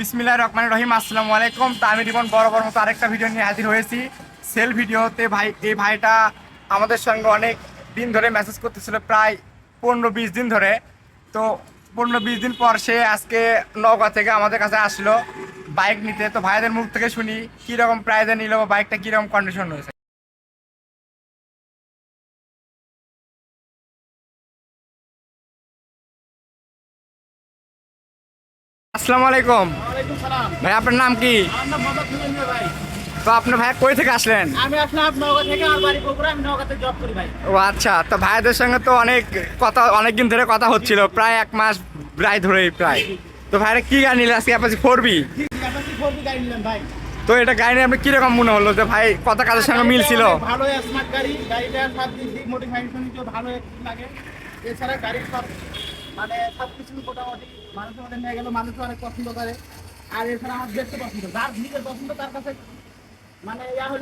বিসমিল্লাহ রহমান রহিম, আসসালামু আলাইকুম। তা আমি রিবন বরাবর মতো আরেকটা ভিডিও নিয়ে হাজির হয়েছি। সেল ভিডিওতে ভাই, এই ভাইটা আমাদের সঙ্গে অনেক দিন ধরে মেসেজ করতেছিল, প্রায় পনেরো বিশ দিন ধরে। তো পনেরো বিশ দিন পর সে আজকে নওগাঁ থেকে আমাদের কাছে আসলো। বাইক নিতে। তো ভাইদের মুখ থেকে শুনি, কীরকম প্রাইজে নিল বা বাইকটা কীরকম কন্ডিশন রয়েছে? আসসালামু আলাইকুম। ভাই আপনার নাম কি? তো আপনার ভাই কই থেকে আসলেন? আমি আসলাম নওগাঁ থেকে আমার বাড়ি বগুড়া আমি নওগাঁতে জব করি ভাই। ও আচ্ছা তো ভাইদের সঙ্গে তো অনেক কথা অনেক দিন ধরে কথা হচ্ছিল প্রায় এক মাস প্রায় ধরেই প্রায়। তো ভাইরা কি গাড়ি নিলে আজকে আপনার ফোর বি জি জি আমরা গাড়ি নিলাম ভাই। তো এটা গাড়ি নিয়ে আপনার কীরকম মনে হলো যে ভাই কথা কাজের সঙ্গে মিলছিল? গাড়িটা অনেক ভালো স্মার্ট গাড়ি। গাড়িটা সব দিক দিক ভালো লাগে। এছাড়া গাড়ির সব মানে সব কিছু মোটামুটি নিয়ে গেল মানুষ অনেক পছন্দ করে। আর এছাড়া আমার দেখতে পছন্দ যার নিজের পছন্দ তার কাছে মানে হ্যাঁ, আমি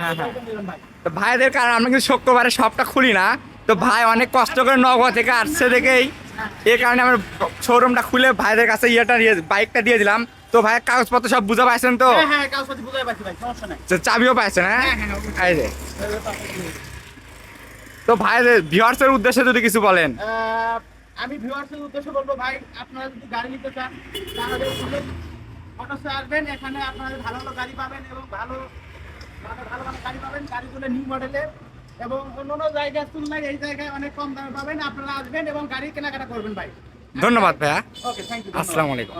হ্যাঁ। ভাইদের কারণে আমরা কিন্তু শুক্রবারে সবটা খুলি না। তো ভাই অনেক কষ্ট করে নগর থেকে আসছে দেখেই। এই কারণে আমার শোরুমটা খুলে ভাইদের কাছে ইয়েটা বাইকটা দিয়ে দিলাম। তো ভাই কাগজপত্র সব বুঝে পাইছেন তো? হ্যাঁ চাবিও পাইছেন হ্যাঁ? তো ভাইদের ভিউয়ার্সের উদ্দেশ্যে যদি কিছু বলেন। আমি ভিউয়ার্সের উদ্দেশ্য বলব ভাই আপনারা যদি গাড়ি নিতে চান তাহলে অটোসে আসবেন এখানে আপনারা ভালো ভালো গাড়ি পাবেন এবং ভালো ভালো ভালো ভালো গাড়ি পাবেন গাড়িগুলো নিউ মডেলের এবং অন্য অন্য জায়গার তুলনায় এই জায়গায় অনেক কম দামে পাবেন। আপনারা আসবেন এবং গাড়ি কেনাকাটা করবেন ভাই। ধন্যবাদ ভাইয়া। ওকে থ্যাংক ইউ আসসালামু আলাইকুম।